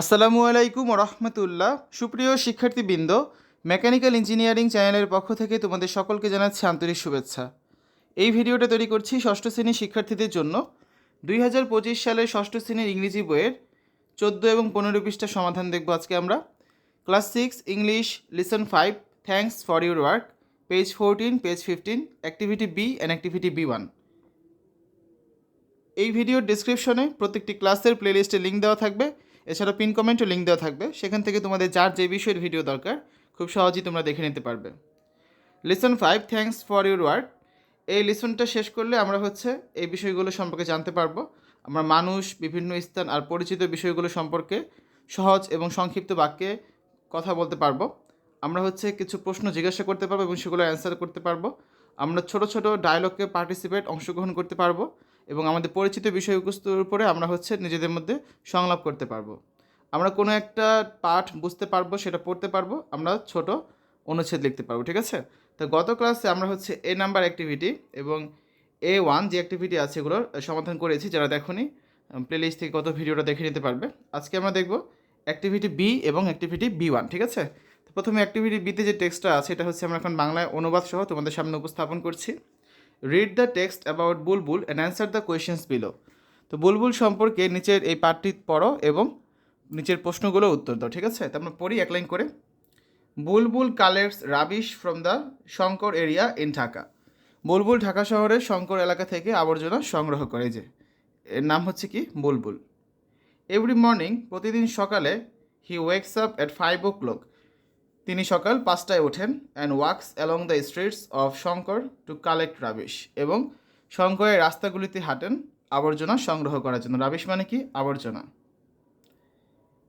আসসালামু আলাইকুম রহমতুল্লাহ সুপ্রিয় শিক্ষার্থীবৃন্দ, মেকানিক্যাল ইঞ্জিনিয়ারিং চ্যানেলের পক্ষ থেকে তোমাদের সকলকে জানাচ্ছি আন্তরিক শুভেচ্ছা। এই ভিডিওটা তৈরি করছি ষষ্ঠ শ্রেণির শিক্ষার্থীদের জন্য। দুই হাজার পঁচিশ সালের ষষ্ঠ শ্রেণির ইংরেজি বইয়ের চোদ্দ এবং পনেরো পৃষ্ঠার সমাধান দেখব আজকে আমরা। Class six, English, lesson five, thanks for your work, page fourteen, page fifteen, activity B and activity B one. এই ভিডিওর ডিসক্রিপশনে প্রত্যেকটি ক্লাসের প্লেলিস্টে লিঙ্ক দেওয়া থাকবে। এছাড়া পিন কমেন্টও লিঙ্ক দেওয়া থাকবে। সেখান থেকে তোমাদের যার যে বিষয়ের ভিডিও দরকার, খুব সহজেই তোমরা দেখে নিতে পারবে। Lesson five thanks for your work এই লিসনটা শেষ করলে আমরা হচ্ছে এই বিষয়গুলো সম্পর্কে জানতে পারব। আমরা মানুষ, বিভিন্ন স্থান আর পরিচিত বিষয়গুলো সম্পর্কে সহজ এবং সংক্ষিপ্ত বাক্যে কথা বলতে পারব। আমরা হচ্ছে কিছু প্রশ্ন জিজ্ঞাসা করতে পারব এবং সেগুলো অ্যান্সার করতে পারব। আমরা ছোট ছোট ডায়লগকে পার্টিসিপেট অংশগ্রহণ করতে পারব। এবং আমাদের পরিচিত বিষয়বস্তুর উপরে আমরা হচ্ছে নিজেদের মধ্যে সংলাপ করতে পারব। আমরা কোনো একটা পাঠ বুঝতে পারব, সেটা পড়তে পারব, আমরা ছোট অনুচ্ছেদ লিখতে পারব, ঠিক আছে? তো গত ক্লাসে আমরা হচ্ছে এ নাম্বার অ্যাক্টিভিটি এবং এ ওয়ান যে অ্যাক্টিভিটি আছে এগুলোর সমাধান করেছি, যারা দেখোনি প্লেলিস্ট থেকে কত ভিডিওটা দেখে নিতে পারবে। আজকে আমরা দেখব অ্যাক্টিভিটি বি এবং অ্যাক্টিভিটি বি ওয়ান ঠিক আছে? তো প্রথমে অ্যাক্টিভিটি বিতে যে টেক্সটটা আছে, এটা হচ্ছে আমরা এখন বাংলায় অনুবাদ সহ তোমাদের সামনে উপস্থাপন করছি। Read the text about Bulbul and answer the questions below তো বুলবুল সম্পর্কে নিচের এই পাঠটি পড়ো এবং নিচের প্রশ্নগুলো উত্তর দাও, ঠিক আছে? তো আমরা পড়ি এক লাইন করে। Bulbul collects rubbish from the Shankar area in Dhaka Bulbul Dhaka শহরের শঙ্কর এলাকা থেকে আবর্জনা সংগ্রহ করে যে। এর নাম হচ্ছে কি? বুলবুল এভরি মর্নিং প্রতিদিন সকালে he wakes up at five o'clock তিনি সকাল পাঁচটায় ওঠেন and walks along the streets of Shankar to collect rubbish এবং শঙ্করের রাস্তাগুলিতে হাঁটেন আবর্জনা সংগ্রহ করার জন্য। রাবিশ মানে কি? আবর্জনা।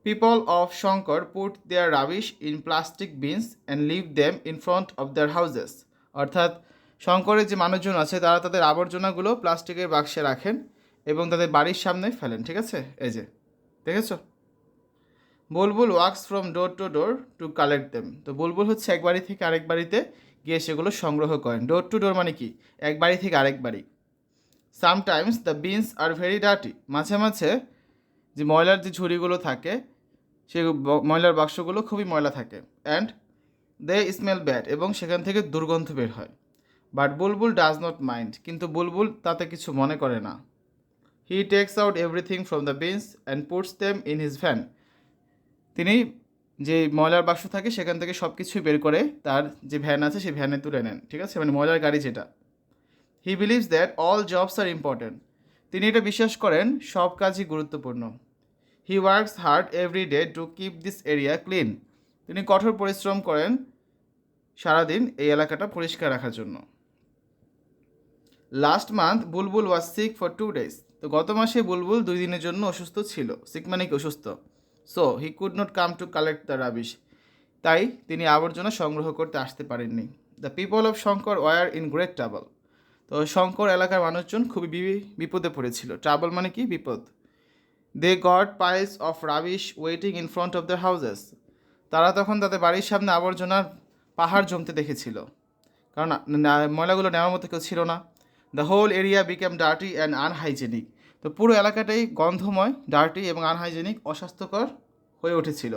People of Shankar put their rubbish in plastic bins and leave them in front of their houses অর্থাৎ শঙ্করের যে মানুষজন আছে, তারা তাদের আবর্জনাগুলো প্লাস্টিকের বাক্সে রাখেন এবং তাদের বাড়ির সামনে ফেলেন। ঠিক আছে? এই যে, দেখেছ? Bulbul walks from door to door to collect them. তো বুলবুল হচ্ছে এক বাড়ি থেকে আরেক বাড়িতে গিয়ে সেগুলো সংগ্রহ করেন। ডোর টু ডোর মানে কি? এক বাড়ি থেকে আরেক বাড়ি। Sometimes the bins are very dirty. মাঝে মাঝে যে ময়লার যে ঝুড়িগুলো থাকে, সে ময়লার বাক্সগুলো খুবই ময়লা থাকে। অ্যান্ড দে স্মেল ব্যাড এবং সেখান থেকে দুর্গন্ধ বের হয়। But Bulbul does not mind. কিন্তু বুলবুল তাতে কিছু মনে করে না। He takes out everything from the bins and puts them in his van. তিনি যে ময়লার বাক্স থাকে, সেখান থেকে সব কিছুই বের করে তার যে ভ্যান আছে, সেই ভ্যানে তুলে নেন, ঠিক আছে? মানে ময়লার গাড়ি যেটা। He believes that all jobs are important তিনি এটা বিশ্বাস করেন, সব কাজই গুরুত্বপূর্ণ। He works hard every day to keep this area clean তিনি কঠোর পরিশ্রম করেন সারাদিন এই এলাকাটা পরিষ্কার রাখার জন্য। Last month Bulbul was sick for two days তো গত মাসে বুলবুল দুই দিনের জন্য অসুস্থ ছিল। সিক মানে কি? অসুস্থ। So he could not come to collect the rubbish তাই তিনি আবর্জনা সংগ্রহ করতে আসতে পারেননি। The people of Shankar were in great trouble তো শঙ্কর এলাকার মানুষজন খুবই বিপদে পড়েছিল। ট্রাবল মানে কি? বিপদ। They got piles of rubbish waiting in front of the houses তারা তখন তাদের বাড়ির সামনে আবর্জনার পাহাড় জমতে দেখেছিল। কারণ ময়লাগুলো নেওয়ার মতো কেউ ছিল না। The whole area became dirty and unhygienic তো পুরো এলাকাটাই গন্ধময় ডার্টি এবং আনহাইজেনিক অস্বাস্থ্যকর হয়ে উঠেছিল।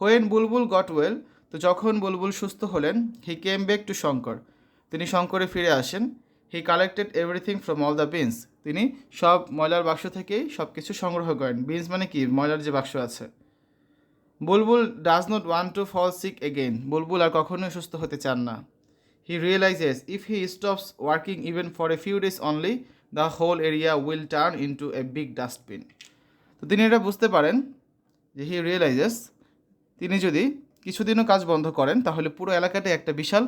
হোয়েন বুলবুল গট ওয়েল তো যখন বুলবুল সুস্থ হলেন he came back to Shankar. তিনি শঙ্করে ফিরে আসেন। He collected everything from all the bins তিনি সব ময়লার বাক্স থেকেই সব কিছু সংগ্রহ করেন। বিনস মানে কি? ময়লার যে বাক্স আছে। Bulbul does not want to fall sick again Bulbul আর কখনোই সুস্থ হতে চান না। He realizes if he stops working even for a few days only the whole area will turn into a big dustbin তো তিনি এটা বুঝতে পারেন যে হি রিয়েলাইজেস তিনি যদি কিছুদিনও কাজ বন্ধ করেন, তাহলে পুরো এলাকাটাই একটা বিশাল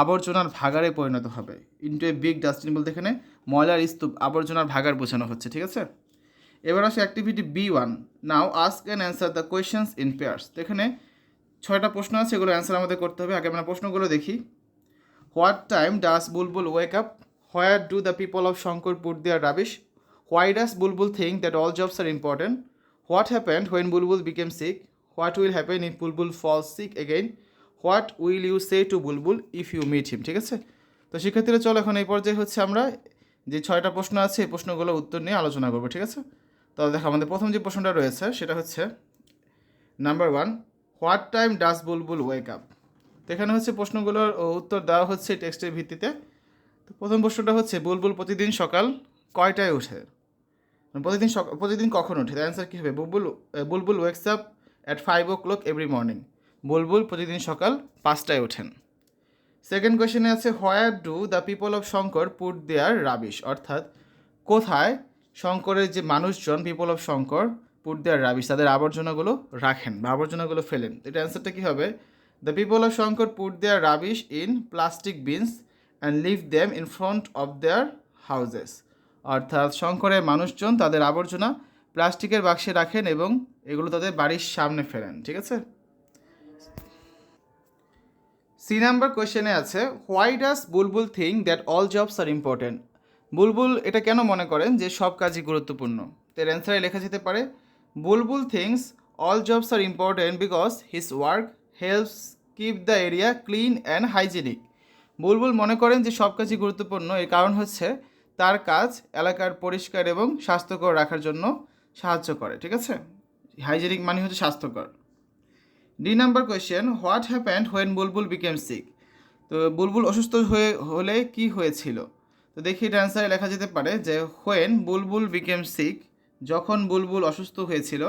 আবর্জনার ভাগারে পরিণত হবে। ইন্টু এ বিগ ডাস্টবিন বলতে এখানে ময়লার স্তূপ, আবর্জনার ভাগার বোঝানো হচ্ছে, ঠিক আছে? এবার আসে activity B one now ask and answer the questions in pairs তো এখানে ছয়টা প্রশ্ন আছে, এগুলো অ্যান্সার আমাদের করতে হবে। আগে আমরা প্রশ্নগুলো দেখি। What time does Bulbul wake up where do the people of Shankar put their rubbish why does Bulbul think that all jobs are important what happened when Bulbul became sick what will happen if Bulbul fall sick again what will you say to Bulbul if you meet him ঠিক আছে? তো শিক্ষার্থীরা, চলো এখন এই পর্যায়ে হচ্ছে আমরা যে ছয়টা প্রশ্ন আছে, এই প্রশ্নগুলোর উত্তর নিয়ে আলোচনা করব, ঠিক আছে? তাহলে দেখো, আমাদের প্রথম যে প্রশ্নটা রয়েছে, সেটা হচ্ছে number one what time does Bulbul wake up তো এখানে হচ্ছে প্রশ্নগুলোর উত্তর দেওয়া হচ্ছে টেক্সটের ভিত্তিতে। তো প্রথম প্রশ্নটা হচ্ছে, বুলবুল প্রতিদিন সকাল কয়টায় ওঠে? মানে প্রতিদিন প্রতিদিন কখন ওঠে? অ্যান্সার কী হবে? Bulbul Bulbul wakes up at five o'clock every morning Bulbul প্রতিদিন সকাল পাঁচটায় ওঠেন। সেকেন্ড কোয়েশনে আছে where do the people of Shankar put their rubbish অর্থাৎ, কোথায় শঙ্করের যে মানুষজন people of Shankar put their rubbish তাদের আবর্জনাগুলো রাখেন বা আবর্জনাগুলো ফেলেন। এটা অ্যান্সারটা কী হবে? The people of Shankar put their rubbish in plastic bins and leave them in front of their houses অর্থাৎ শঙ্করের মানুষজন তাদের আবর্জনা প্লাস্টিকের বাক্সে রাখেন এবং এগুলো তাদের বাড়ির সামনে ফেলেন, ঠিক আছে? সি নাম্বার কোয়েশ্চেনে আছে why does Bulbul think that all jobs are important Bulbul এটা কেন মনে করেন যে সব কাজই গুরুত্বপূর্ণ? তো এর অ্যান্সারে লেখা যেতে পারে, Bulbul thinks all jobs are important because his work helps keep the area clean and hygienic Bulbul মনে করেন যে সব কাজই গুরুত্বপূর্ণ। এর কারণ হচ্ছে তার কাজ এলাকার পরিষ্কার এবং স্বাস্থ্যকর রাখার জন্য সাহায্য করে, ঠিক আছে? হাইজেনিক মানে হচ্ছে স্বাস্থ্যকর। D number question what happened when Bulbul became sick তো বুলবুল অসুস্থ হয়ে হলে কি হয়েছিল? তো দেখি এটা অ্যান্সারে লেখা যেতে পারে যে হোয়েন বুলবুল বিকেম সিক যখন বুলবুল অসুস্থ হয়েছিল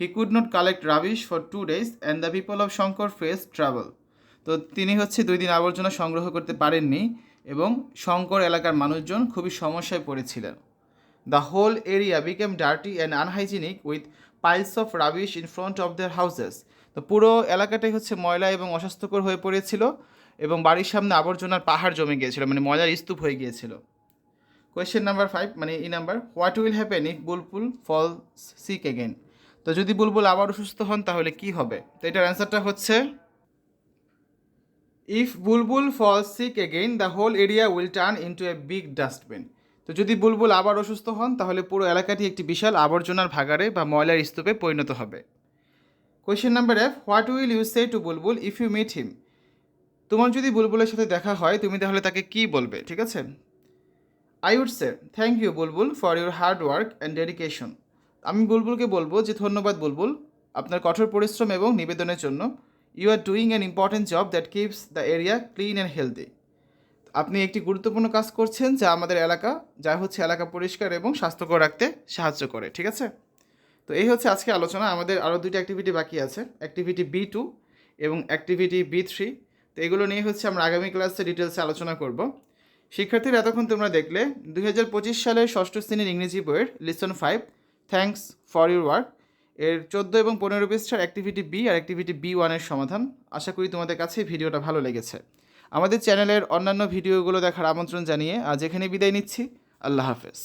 he could not collect rubbish for two days and the people of Shankar face trouble তো তিনি হচ্ছে দুই দিন আবর্জনা সংগ্রহ করতে পারেননি এবং শঙ্কর এলাকার মানুষজন খুবই সমস্যায় পড়েছিলেন। The whole area became dirty and unhygienic with piles of rubbish in front of their houses তো পুরো এলাকাটাই হচ্ছে ময়লা এবং অস্বাস্থ্যকর হয়ে পড়েছিল এবং বাড়ির সামনে আবর্জনার পাহাড় জমে গিয়েছিল মানে ময়লার স্তূপ হয়ে গিয়েছিল। কোয়েশ্চেন নাম্বার ফাইভ মানে E number what will happen if Bulbul fall sick again তো যদি বুলবুল আবার অসুস্থ হন তাহলে কি হবে? তো এটার অ্যান্সারটা হচ্ছে if Bulbul fall sick again the whole area will turn into a big dustbin তো যদি বুলবুল আবার অসুস্থ হন, তাহলে পুরো এলাকাটি একটি বিশাল আবর্জনার ভাগাড়ে বা ময়লার স্তূপে পরিণত হবে। Question number F what will you say to Bulbul if you meet him তোমার যদি বুলবুলের সাথে দেখা হয়, তুমি তাহলে তাকে কি বলবে, ঠিক আছে? I would say thank you Bulbul for your hard work and dedication আমি বুলবুলকে বলব যে ধন্যবাদ বুলবুল আপনার কঠোর পরিশ্রম এবং নিবেদনের জন্য। You are doing an important job that keeps the area clean and healthy আপনি একটি গুরুত্বপূর্ণ কাজ করছেন যা আমাদের এলাকা, যা হচ্ছে এলাকা পরিষ্কার এবং স্বাস্থ্যকর রাখতে সাহায্য করে, ঠিক আছে? তো এই হচ্ছে আজকে আলোচনা। আমাদের আরও দুটি অ্যাক্টিভিটি বাকি আছে অ্যাক্টিভিটি বি টু এবং অ্যাক্টিভিটি বি থ্রি তো এগুলো নিয়ে হচ্ছে আমরা আগামী ক্লাসে ডিটেলসে আলোচনা করব। শিক্ষার্থীরা এতক্ষণ তোমরা দেখলে, দুই হাজার পঁচিশ সালের ষষ্ঠ শ্রেণির ইংরেজি বইয়ের lesson five thanks for your work এর চোদ্দ এবং পনেরো পৃষ্ঠার অ্যাক্টিভিটি বি আর অ্যাক্টিভিটি বি ওয়ানের সমাধান। আশা করি তোমাদের কাছে ভিডিওটা ভালো লেগেছে। আমাদের চ্যানেলের অন্যান্য ভিডিওগুলো দেখার আমন্ত্রণ জানিয়ে আজ এখানে বিদায় নিচ্ছি। আল্লাহ হাফেজ।